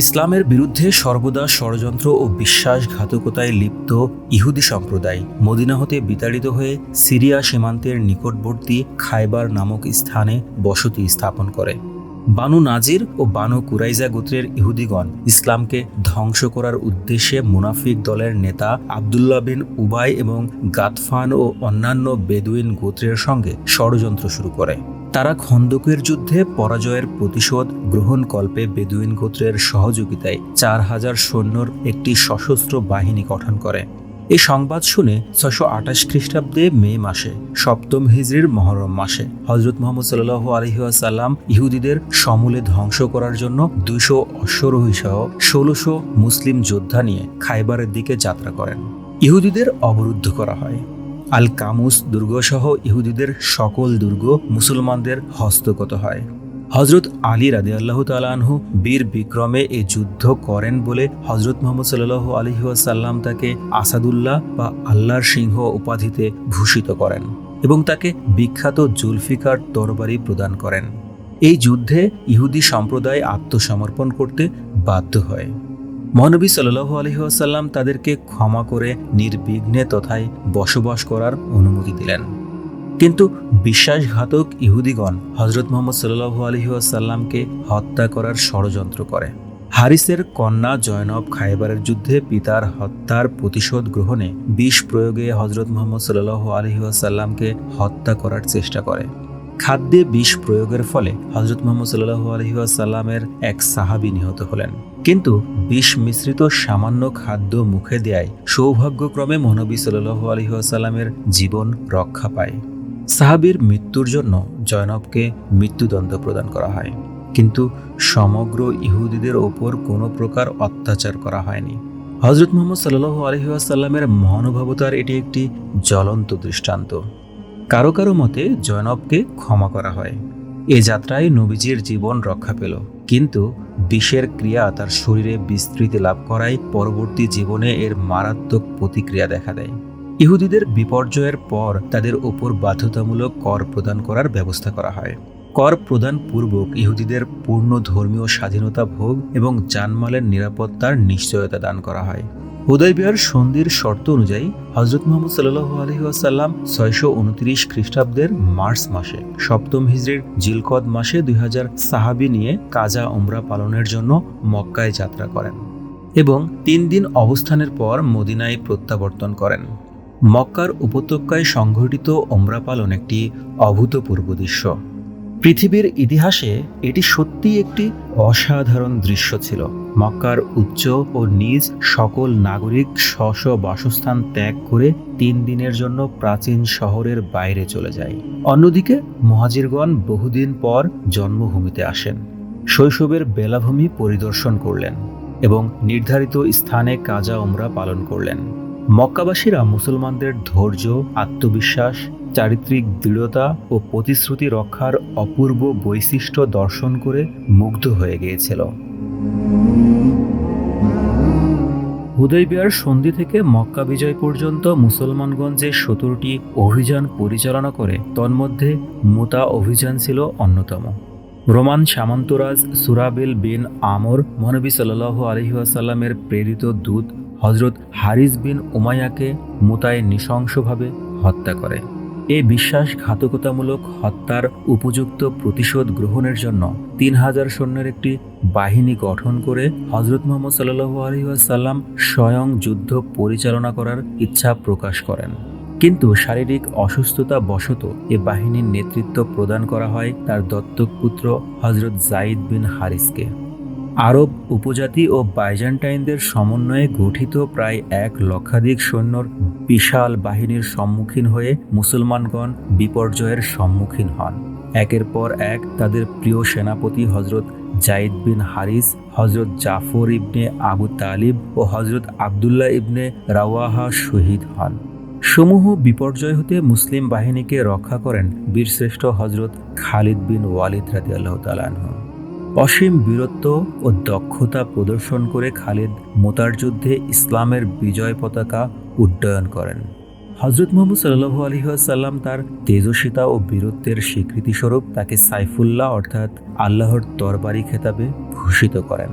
ইসলামের বিরুদ্ধে সর্বদা ষড়যন্ত্র ও বিশ্বাসঘাতকতায় লিপ্ত ইহুদি সম্প্রদায়। মদিনা হতে বিতাড়িত হয়ে সিরিয়া সীমান্তের নিকটবর্তী খাইবার নামক স্থানে বসতি স্থাপন করে। বানু নাজির ও বানু কুরাইজা গোত্রের ইহুদিগণ ইসলামকে ধ্বংস করার উদ্দেশ্যে মুনাফিক দলের নেতা আবদুল্লাহ বিন উবাই এবং গাতফান ও অন্যান্য বেদুইন গোত্রের সঙ্গে ষড়যন্ত্র শুরু করে। তারা খন্দকের যুদ্ধে পরাজয়ের প্রতিশোধ গ্রহণ কল্পে বেদুইন গোত্রের সহযোগিতায় চার হাজার সৈন্যর একটি সশস্ত্র বাহিনী গঠন করে। এই সংবাদ শুনে ছশো আঠাশ খ্রিস্টাব্দে মে মাসে, সপ্তম হিজরির মহরম মাসে হজরত মোহাম্মদ সাল্লাহ আলহিহাসাল্লাম ইহুদিদের সমূলে ধ্বংস করার জন্য দুইশো অশ্বরোহী সহ ষোলোশো মুসলিম যোদ্ধা নিয়ে খাইবারের দিকে যাত্রা করেন। ইহুদিদের অবরুদ্ধ করা হয়। আল কামুস দুর্গসহ ইহুদিদের সকল দুর্গ মুসলমানদের হস্তগত হয়। হজরত আলী রাদে আল্লাহ তালাহু বীর বিক্রমে এই যুদ্ধ করেন বলে হজরত মোহাম্মদ সাল্লাহ আলহিহাসাল্লাম তাকে আসাদুল্লাহ বা আল্লাহর সিংহ উপাধিতে ভূষিত করেন এবং তাকে বিখ্যাত জুলফিকার তরবারি প্রদান করেন। এই যুদ্ধে ইহুদি সম্প্রদায় আত্মসমর্পণ করতে বাধ্য হয়। মহানবী সাল্লাহু আলহিহাসাল্লাম তাদেরকে ক্ষমা করে নির্বিঘ্নে তথায় বসবাস করার অনুমতি দিলেন। কিন্তু বিশ্বাসঘাতক ইহুদিগণ হজরত মোহাম্মদ সাল্লাহু আলহিহাসাল্লামকে হত্যা করার ষড়যন্ত্র করে। হারিসের কন্যা জয়নব খাইবারের যুদ্ধে পিতার হত্যার প্রতিশোধ গ্রহণে বিষ প্রয়োগে হজরত মোহাম্মদ সাল্লাহ আলহিহাসাল্লামকে হত্যা করার চেষ্টা করে। খাদ্যে বিষ প্রয়োগের ফলে হজরত মোহাম্মদ সাল্লাহ আলহিহাসাল্লামের এক সাহাবি নিহত হলেন। কিন্তু বিষ মিশ্রিত সামান্য খাদ্য মুখে দেয় সৌভাগ্যক্রমে মহানবী সাল্লাহ আলহিহাসাল্লামের জীবন রক্ষা পায়। সাহাবির মৃত্যুর জন্য জয়নবকে মৃত্যুদণ্ড প্রদান করা হয়। কিন্তু সমগ্র ইহুদিদের ওপর কোনো প্রকার অত্যাচার করা হয়নি। হজরত মোহাম্মদ সাল্লাহ আলহিহাসাল্লামের মহানুভবতার এটি একটি জ্বলন্ত দৃষ্টান্ত। কারও কারও মতে জয়নবকে ক্ষমা করা হয়। এ যাত্রায় নবীজির জীবন রক্ষা পেল। কিন্তু বিষের ক্রিয়া তার শরীরে বিস্তৃতি লাভ করায় পরবর্তী জীবনে এর মারাত্মক প্রতিক্রিয়া দেখা দেয়। ইহুদিদের বিপর্যয়ের পর তাদের ওপর বাধ্যতামূলক কর প্রদান করার ব্যবস্থা করা হয়। কর প্রদান পূর্বক ইহুদিদের পূর্ণ ধর্মীয় স্বাধীনতা ভোগ এবং জানমালের নিরাপত্তার নিশ্চয়তা দান করা হয়। হুদয়বিহার সন্ধির শর্ত অনুযায়ী হজরত মোহাম্মদ সাল্লু আলহিহাসাল্লাম ছয়শো উনত্রিশ খ্রিস্টাব্দের মার্চ মাসে, সপ্তম হিজড়ির জিলকদ মাসে দুই হাজার সাহাবি নিয়ে কাজা ওমরা পালনের জন্য মক্কায় যাত্রা করেন এবং তিন দিন অবস্থানের পর মদিনায় প্রত্যাবর্তন করেন। মক্কার উপত্যকায় সংঘটিত ওমরা পালন একটি অভূতপূর্ব দৃশ্য। পৃথিবীর ইতিহাসে এটি সত্যিই একটি অসাধারণ দৃশ্য ছিল। মক্কার উচ্চ ও নিজ সকল নাগরিক স্ব স্ব বাসস্থান ত্যাগ করে তিন দিনের জন্য প্রাচীন শহরের বাইরে চলে যায়। অন্যদিকে মহাজিরগণ বহুদিন পর জন্মভূমিতে আসেন। শৈশবের বেলাভূমি পরিদর্শন করলেন এবং নির্ধারিত স্থানে কাজা ওমরা পালন করলেন। মক্কাবাসীরা মুসলমানদের ধৈর্য, আত্মবিশ্বাস চারিত্রিক দৃঢ়তা ও প্রতিশ্রুতি রক্ষার অপূর্ব বৈশিষ্ট্য দর্শন করে মুগ্ধ হয়ে গিয়েছিল। হুদয়বিয়ার সন্ধি থেকে মক্কা বিজয় পর্যন্ত মুসলমানগঞ্জ সতেরোটি অভিযান পরিচালনা করে, তন্মধ্যে মুতা অভিযান ছিল অন্যতম। রোমান সামন্তরাজ সুরাবিল বিন আমর, মহানবী সাল্লাহ আলহিহাসাল্লামের প্রেরিত দূত হজরত হারিস বিন উমায়াকে মুতায় নৃশংসভাবে হত্যা করে। এই বিশ্বাসঘাতকতামূলক হত্যার উপযুক্ত প্রতিশোধ গ্রহণের জন্য তিন হাজার সৈন্যের একটি বাহিনী গঠন করে হজরত মোহাম্মদ সাল্লু আলহিহাসাল্লাম স্বয়ং যুদ্ধ পরিচালনা করার ইচ্ছা প্রকাশ করেন। কিন্তু শারীরিক অসুস্থতা বশত এ বাহিনীর নেতৃত্ব প্রদান করা হয় তার দত্তক পুত্র হজরত জাইদ বিন হারিসকে। আরব উপজাতি ও বাইজান্টাইনদের সমন্বয়ে গঠিত প্রায় এক লক্ষাধিক সৈন্যর বিশাল বাহিনীর সম্মুখীন হয়ে মুসলমানগণ বিপর্যয়ের সম্মুখীন হন। একের পর এক তাদের প্রিয় সেনাপতি হজরত জাইদ বিন হারিস হজরত জাফর ইবনে আবু তালিব ও হজরত আবদুল্লাহ ইবনে রাওয়াহা শহীদ হন। সমূহ বিপর্যয় হতে মুসলিম বাহিনীকে রক্ষা করেন বীরশ্রেষ্ঠ হজরত খালিদ বিন ওয়ালিদ রাজি আল্লাহ অসীম বীরত্ব ও দক্ষতা প্রদর্শন করে খালিদ মোতার যুদ্ধে ইসলামের বিজয় পতাকা উড্ডয়ন করেন। হজরত মোহাম্মদ সাল্লু আলহিহাসাল্লাম তার তেজস্বিতা ও বীরত্বের স্বীকৃতিস্বরূপ তাকে সাইফুল্লাহ অর্থাৎ আল্লাহর তরবারি খেতাবে ভূষিত করেন।